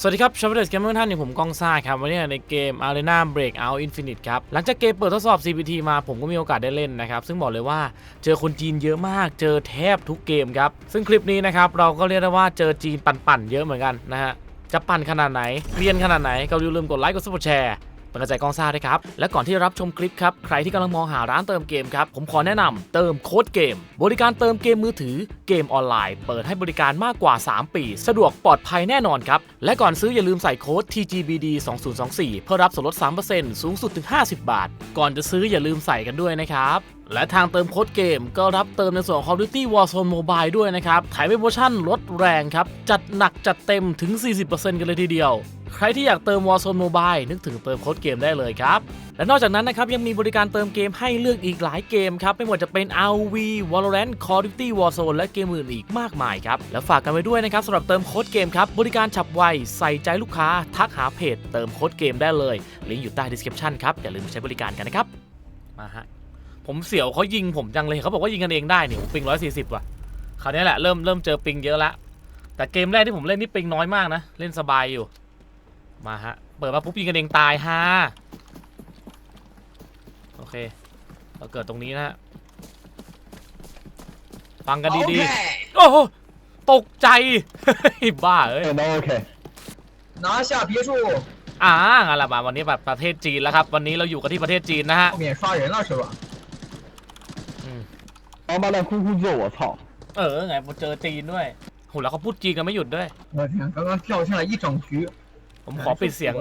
สวัสดีครับชาวเดสเกมเมอร์ท่านนี่ผมกองซ่าครับ วันนี้ในเกม Arena Breakout Infinite ครับ หลังจากเกมเปิดทดสอบ CPT มาผมก็มีโอกาสได้เล่นนะครับ ซึ่งบอกเลยว่าเจอคนจีนเยอะมาก เจอแทบทุกเกมครับ ซึ่งคลิปนี้นะครับเราก็เรียกได้ว่าเจอจีนปั่นๆเยอะเหมือนกันนะฮะ จะปั่นขนาดไหนเรียนขนาดไหนก็อย่าลืมกดไลค์กดซับสไครต์แชร์ เป็นกำลังใจกองซ่าด้วยครับ และก่อนที่จะรับชมคลิปครับ ใครที่กำลังมองหาร้านเติมเกมครับ ผมขอแนะนำเติมโค้ดเกม บริการเติมเกมมือถือเกมออนไลน์ เปิดให้บริการมากกว่า 3 ปี สะดวกปลอดภัยแน่นอนครับ และก่อนซื้ออย่าลืมใส่โค้ด TGBD 2024เพื่อรับส่วนลด 3%สูงสุดถึง 50 บาท ก่อนจะซื้ออย่าลืมใส่กันด้วยนะครับและทางเติมโค้ดเกมก็รับเติมในส่วนของ Call of Duty Warzone Mobile ด้วยนะครับ ถ่ายโปรโมชั่นลดแรงครับ จัดหนักจัดเต็มถึง 40%กันเลยทีเดียว ใครที่อยากเติม Warzone Mobile นึกถึงเติมโค้ดเกมได้เลยครับ และนอกจากนั้นนะครับยังมีบริการเติมเกมให้เลือกอีกหลายเกมครับ ไม่ว่าจะเป็น RV Valorant Call of Duty Warzone และเกมอื่นอีกมากมายครับ และฝากกันไว้ด้วยนะครับสำหรับเติมโค้ดเกมครับ บริการฉับไว ใส่ใจลูกค้า ทักหาเพจ เติมโค้ดเกมได้เลยลิงก์อยู่ใต้ description ครับอย่าลืมใช้บริการกันนะครับมาฮะผมเสียวเขายิงผมจังเลยเขาบอกว่ายิงกันเองได้เนี่ผมปิง140ว่ะคราวนี้แหละเริ่มเริ่มเจอปิงเยอะละแต่เกมแรกที่ผมเล่นนี่ปิงน้อยมากนะเล่นสบายอยู่ มาฮะ เปิดมาปุ๊บยิงกันเองตายฮะโอเค เราเกิดตรงนี้นะฮะ ฟังกันดี OK， ๆ โอ้โหตกใจ บ้าเอ้ย 那 OK，拿下别墅， อ่างั้นละมาวันนี้แบบประเทศจีนแล้วครับ วันนี้เราอยู่กันที่ประเทศจีนนะฮะ 后面刷人了是吧？ 王八蛋呼呼救我操！ เออไงมาเจอจีนด้วยโหแล้วเขาพูดจีนกันไม่หยุดด้วย 我天，刚刚掉下来一整局， ผมขอปิดเสียง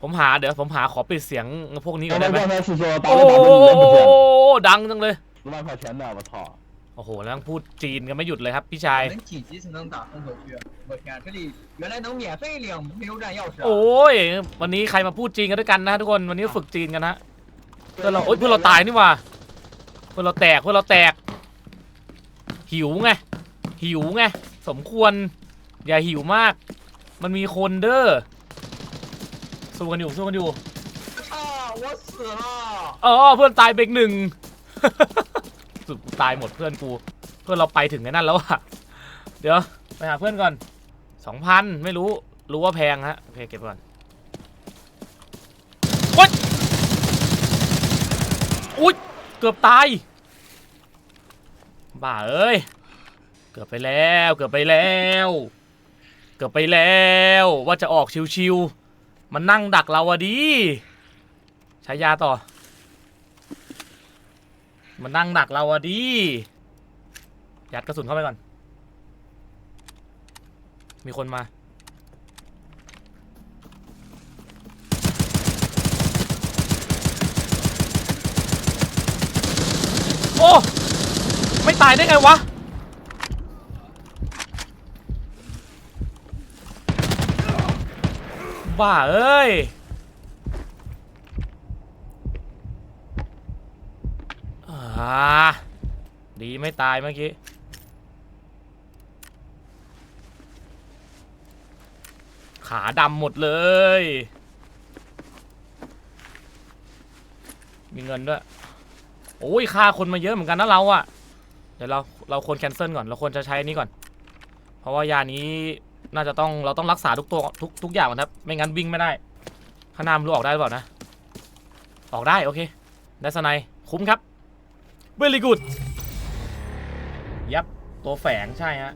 ผมหาเดี๋ยวผมหาขอปิดเสียงพวกนี้ก่อน 王 ได้ 八 ไหม 刚才是说打 โอ้ 着打着你人不见， ดังจังเลย 十万块钱呢，我操！ โอ้โหแล้วพูดจีนกันไม่หยุดเลยครับพี่ชาย 我们几级才能打风口区？我天，这里原来能免费领非洲站钥匙、啊 โอ้ยวันนี้ใครมาพูดจีนกันด้วยกันนะทุกคนวันนี้ฝึกจีนกันนะเพื่อนเราโอ๊ยเพื่อนเราตายนี่หว่าเพื่อนเราแตกเพื่อนเราแตก หิวไงหิวไงสมควร อย่าหิวมาก มันมีคนเด้อ สู้กันอยู่สู้กันอยู่อ้ววัเสือเออเพื่อนตายเบรกหนึ่ง สุดตายหมดเพื่อนกู เพื่อนเราไปถึงในนั่นแล้วอะเดี๋ยวไปหาเพื่อนก่อนสองพันไม่รู้รู้ว่าแพงฮะโอเคเก็บก่อนโอ๊ยอุ๊ยเกือบตายบ้าเอ้ยเกือบไปแล้วเกือบไปแล้ว เกือบไปแล้วว่าจะออกชิวๆ มันนั่งดักเราอะดีใช้ยาต่อ มันนั่งหนักเราอะดิยัดกระสุนเข้าไปก่อน มีคนมา โอ้ ไม่ตายได้ไงวะ บ้าเอ้ยอาดีไม่ตายเมื่อกี้ ขาดำหมดเลย มีเงินด้วย โอ้ยค่าคนมาเยอะเหมือนกันนะเราอะเดี๋ยวเรา เราควรแคนเซิลก่อน เราควรจะใช้อนี้ก่อน เพราะว่ายานี้ น่าจะต้องเราต้องรักษาทุกตัวทุกทุกอย่างก่อนครับ ไม่งั้นวิ่งไม่ได้ข้างหน้ามรู้ออกได้หรือเปล่านะ ออกได้โอเคได้สไนคุ้มครับ very good ยับตัวแฝงใช่ฮะ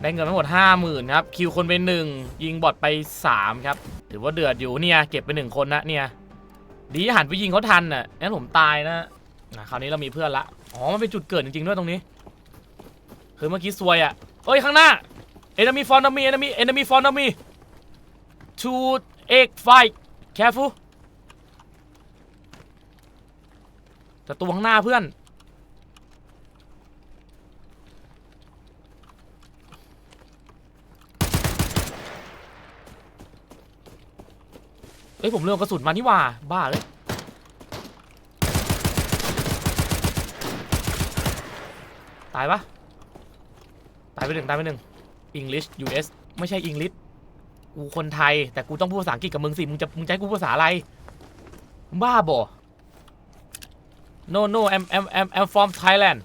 ได้เงินไปหมด 50,000ครับคิวคนไปหนึ่งยิงบอทไป 3 ครับถือว่าเดือดอยู่เนี่ยเก็บไปหนึ่งคนนะเนี่ยดีหันไปยิงเขาทันน่ะงั้นผมตายนะนะคราวนี้เรามีเพื่อนละอ๋อมันเป็นจุดเกิดจริงๆด้วยตรงนี้ คือเมื่อกี้ซวยอะเอ้ยข้างหน้า enemy front of me enemy enemy front of me two egg fight careful จะตัวข้างหน้าเพื่อนเอ้ย ผมเลือกกระสุนมานี่ว่า บ้าเลย ตายปะตายไปหนึ่งตายไปหนึ่ง English US ไม่ใช่ English กูคนไทย แต่กูต้องพูดภาษาอังกฤษกับมึงสิ มึงจะมึงจะให้กูพูดภาษาอะไร บ้าบ่ No no I'm I'm I'm I'm from Thailand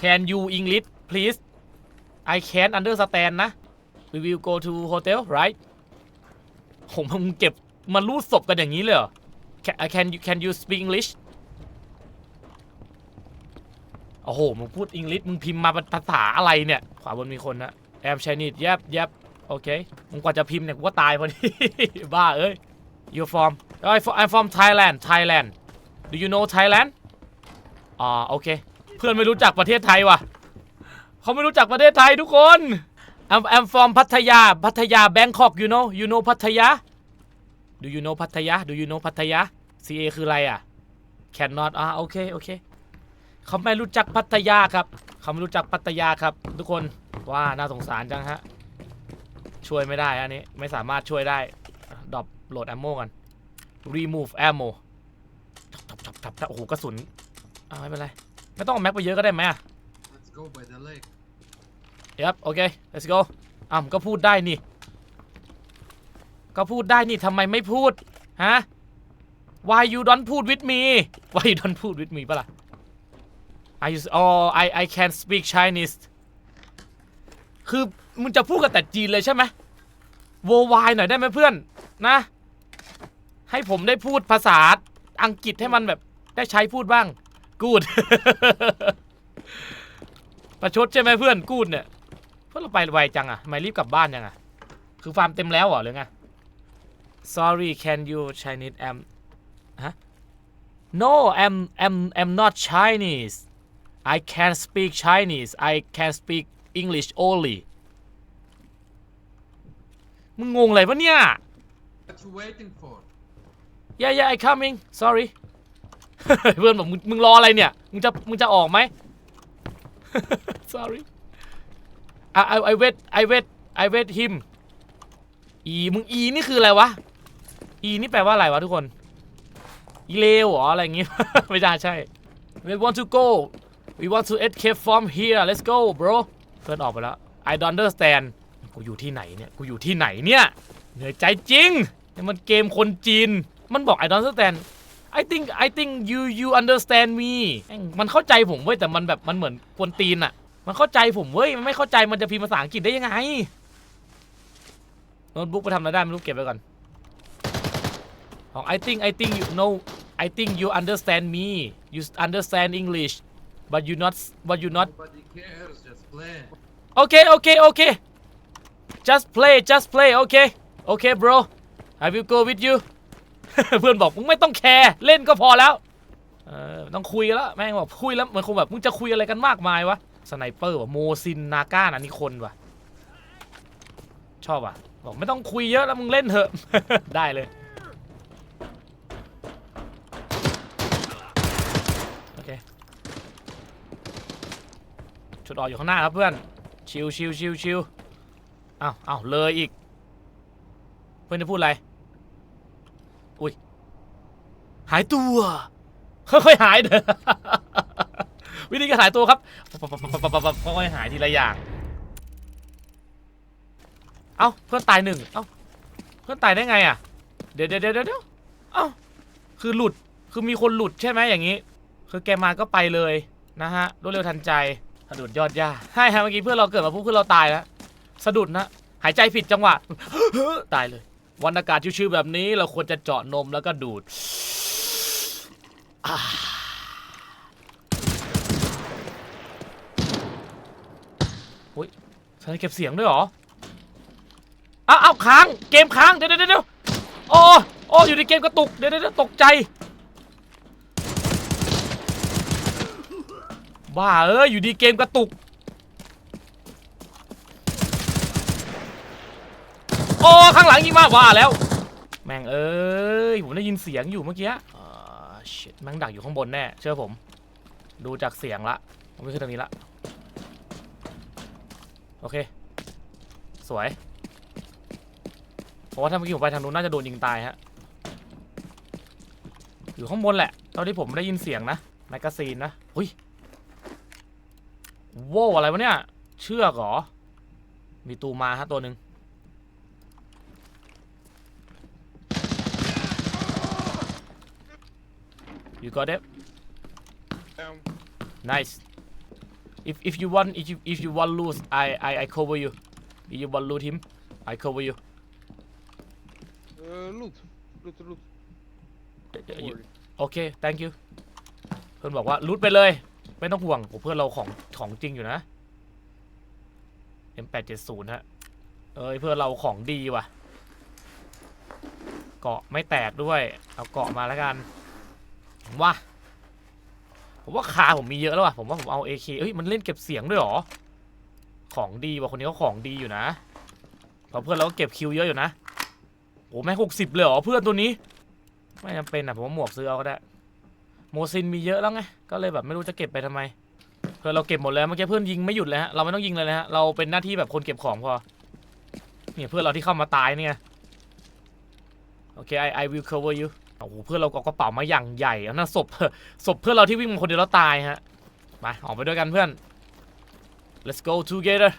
Can you English please I can't understand นะ we will go to hotel right ผมมึงเก็บมารูดศพกันอย่างนี้เลยเหรอ can uh, can you can you speak English โอ้โห มึงพูดอังกฤษมึงพิมพ์มาภาษาอะไรเนี่ย ขวาบนมีคนนะ am Chinese ยับยับโอเค มึงกว่าจะพิมพ์เนี่ยกูก็ตายพอดี บ้าเอ้ย you from I from- I'm from Thailand Thailand do you know Thailand อ่าโอเค เพื่อนไม่รู้จักประเทศไทยว่ะ เขาไม่รู้จักประเทศไทยทุกคน I'm I'm from พัทยา พัทยา Bangkok you know you know พัทยา Do you know พัทยา Do you know พัทยา CA คืออะไรอะ Cannot อ่าโอเค โอเค เขาไม่รู้จักพัทยาครับ เขาไม่รู้จักพัทยาครับ ทุกคนว่าน่าสงสารจังฮะ ช่วยไม่ได้อันนี้ไม่สามารถช่วยได้ดรอปโหลดแอมโมกัน remove ammo จับจับจับจับโอ้โหกระสุนอ่าไม่เป็นไร ไม่ต้องเอาแม็กไปเยอะก็ได้ไหมอะ Let's go by the lake. ยับโอเค let's go อะก็พูดได้นี่ ก็พูดได้นี่ทำไมไม่พูด ฮะ why you don't พูด with me why you don't พูด with me ปะล่ะ I use oh I I can speak Chinese คือมึงจะพูดกับแต่จีนเลยใช่ไหมโววายหน่อยได้ไหมเพื่อนนะ ให้ผมได้พูดภาษาอังกฤษให้มันแบบได้ใช้พูดบ้าง กูด ประชดใช่ไหมเพื่อนกูดเนี่ยเพื่อนเราไปไวจังอะทำไมรีบกลับบ้านยังอะคือฟาร์มเต็มแล้วเหรอหรือไง sorry can you Chinese am ฮะ no am am am not Chinese I can speak Chinese I can speak English only มึงงงอะไรวะเนี่ย What you waiting for? yeah yeah I coming sorry เพื่อนบอกมึงมึงรออะไรเนี่ย มึงจะมึงจะออกไหม sorry I I I wait I wait I wait him อีมึงอีนี่คืออะไรวะ อีนี่แปลว่าอะไรวะทุกคน อีเลวเหรออะไรอย่างงี้ ไม่ได้ใช่ we want to go we want to escape from here let's go bro เพื่อนออกไปแล้ว I don't understand กูอยู่ที่ไหนเนี่ย กูอยู่ที่ไหนเนี่ยเหนื่อยใจจริงนี่มันเกมคนจีน มันบอก I don't understand I think I think you you understand me มันเข้าใจผมเว้ยแต่มันแบบมันเหมือนกวนตีนอะมันเข้าใจผมเว้ย มันไม่เข้าใจมันจะพิมพ์ภาษาอังกฤษได้ยังไงโน้ตบุ๊กไปทำอะไรได้ไม่รู้เก็บไว้ก่อนของ I think I think you know I think you understand me you understand English but you not but you not Nobody cares, just play. okay okay okay just play just play okay okay bro I will go with you เพื่อนบอกมึงไม่ต้องแคร์เล่นก็พอแล้วเออไม่ต้องคุยกันแล้วแม่งบอกคุยแล้วมันคงแบบมึงจะคุยอะไรกันมากมายวะสไนเปอร์วะโมซินนาก้านะนี่คนวะชอบอะบอกไม่ต้องคุยเยอะแล้วมึงเล่นเถอะ ได้เลยโอเค ชุดออกอยู่ข้างหน้าครับเพื่อน ชิวชิวชิวชิวอ้าวอ้าวเลยอีก เพื่อนจะพูดอะไร อุ้ย หายตัว ค่อยๆหายเด้อ วิธีการหายตัวครับ ค่อยๆหายทีละอย่าง เอ้า เพื่อนตายหนึ่ง เอ้า เพื่อนตายได้ไงอะ เดี๋ยวเดี๋ยวเดี๋ยวเดี๋ยวเอ้า คือหลุด คือมีคนหลุดใช่ไหมอย่างนี้ คือแกมาก็ไปเลยนะฮะ รวดเร็วทันใจ สะดุดยอดย่าใช่ฮะเมื่อกี้เพื่อนเราเกิดมาปุ๊บเพื่อนเราตายแล้วสะดุดนะ หายใจผิดจังหวะ ตายเลยวันอากาศชิวๆแบบนี้เราควรจะเจาะนมแล้วก็ดูดอ่าอุ้ยใช้เก็บเสียงด้วยเหรออ้าวค้าง เกมค้าง เดี๋ยวเดี๋ยวเดี๋ยวโอ้โอ้อยู่ในเกมกระตุก เดี๋ยวเดี๋ยวตกใจ บ้าเอ้ยอยู่ดีเกมกระตุก โอ้ข้างหลังยิงมาว่าแล้ว แม่งเอ้ยผมได้ยินเสียงอยู่เมื่อกี้อ่า shit แม่งดักอยู่ข้างบนแน่เชื่อผม ดูจากเสียงละผมไม่ขึ้นตรงนี้ละโอเค สวยเพราะว่าถ้าเมื่อกี้ผมไปทางนู้นน่าจะโดนยิงตายฮะอยู่ข้างบนแหละตอนที่ผมได้ยินเสียงนะแมกกาซีนนะอุ้ย โว้วอะไรวะเนี่ย เชือกเหรอ มีตูมาฮะตัวหนึ่ง You got it? Um, Nice. if if you want if you if you want lose I I I cover you if you want lose him I cover you Uh, loot. Loot, loot. Don't You- worry. โอเค thank you เพื่อนบอกว่ารูดไปเลย ไม่ต้องห่วงโอ้เพื่อนเราของของจริงอยู่นะ M870 ฮะ เอ้ยเพื่อนเราของดีว่ะ เกาะไม่แตกด้วย เอาเกาะมาแล้วกันผมว่า ผมว่าคาผมมีเยอะแล้วว่ะ ผมว่าผมเอา AK เอ้ยมันเล่นเก็บเสียงด้วยหรอ ของดีว่ะคนนี้เขาของดีอยู่นะพราะเพื่อนเราก็เก็บคิวเยอะอยู่นะโอ้แม่หกสิบเลยเหรอเพื่อนตัวนี้ ไม่จำเป็นอะผมว่าหมวกซื้อเอาก็ได้ โมซินมีเยอะแล้วไง ก็เลยแบบไม่รู้จะเก็บไปทำไมเพื่อนเราเก็บหมดแล้วเมื่อกี้เพื่อนยิงไม่หยุดเลยฮะ เราไม่ต้องยิงเลยนะฮะ เราเป็นหน้าที่แบบคนเก็บของพอ เนี่ยเพื่อนเราที่เข้ามาตายเนี่ยโอเค I I will cover you โอ้โหเพื่อนเราก็กระเป๋ามาอย่างใหญ่เอาน่าศพศพเพื่อนเราที่วิ่งมาคนเดียวแล้วตายฮะ มาออกไปด้วยกันเพื่อน let's go together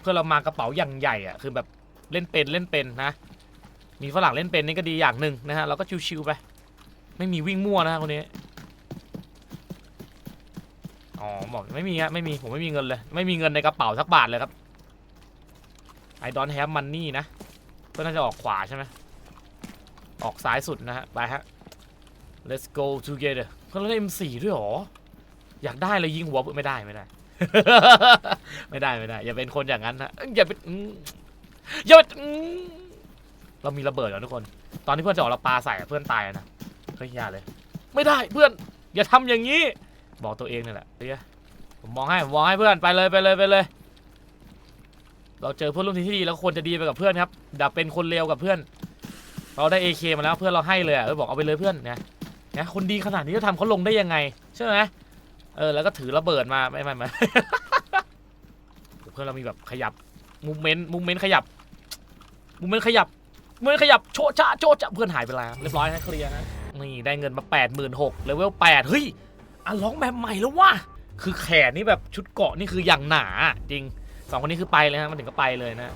เพื่อนเรามากระเป๋าอย่างใหญ่อะคือแบบเล่นเป็นเล่นเป็นนะ มีฝรั่งเล่นเป็นนี่ก็ดีอย่างหนึ่งนะฮะ เราก็ชิวๆไป ไม่มีวิ่งมั่วนะคนนี้ อ๋อบอกไม่มีฮะไม่มีผมไม่มีเงินเลย ไม่มีเงินในกระเป๋าสักบาทเลยครับ I don't have money นะก็น่าจะออกขวาใช่ไหมออกซ้ายสุดนะฮะไปฮะ let's go together เพื่อนเล่น M4 ด้วยหรอ อยากได้เลยยิงหัวไม่ได้ไม่ได้ ไม่ได้ไม่ได้ อย่าเป็นคนอย่างนั้นนะอย่าเป็นอืมย่าเป็นอืมเรามีระเบิดเหรอทุกคน ตอนที่เพื่อนจะออกเราปาใส่เพื่อนตายนะเฮ้ยอย่าเลย ไม่ได้เพื่อน อย่าทำอย่างนี้ บอกตัวเองนี่แหละเฮ้ยผมมองให้ผมมองให้เพื่อนไปเลยไปเลยไปเลย เราเจอเพื่อนร่วมทีมที่ดีแล้วควรจะดีไปกับเพื่อนครับอย่าเป็นคนเลวกับเพื่อน เราได้ AK มาแล้วเพื่อนเราให้เลยอะเออบอกเอาไปเลยเพื่อนนะนะคนดีขนาดนี้จะทำเขาลงได้ยังไงใช่ไหมเออแล้วก็ถือระเบิดมาไม่ไม่ไม่เพื่อนเรามีแบบขยับมูเมนต์มูเมนต์ขยับมูเมนต์ขยับมูเมนต์ขยับโชะชะโชะชะเพื่อนหายไปแล้วเรียบร้อยนะเคลียร์นะนี่ได้เงินมา8 6 0 0 0เลเวล8เฮ้ย อะร้องแบบใหม่แล้วว่ะคือแขนนี่แบบชุดเกาะนี่คืออย่างหนาจริงสองคนนี้คือไปเลยฮะมันถึงก็ไปเลยนะ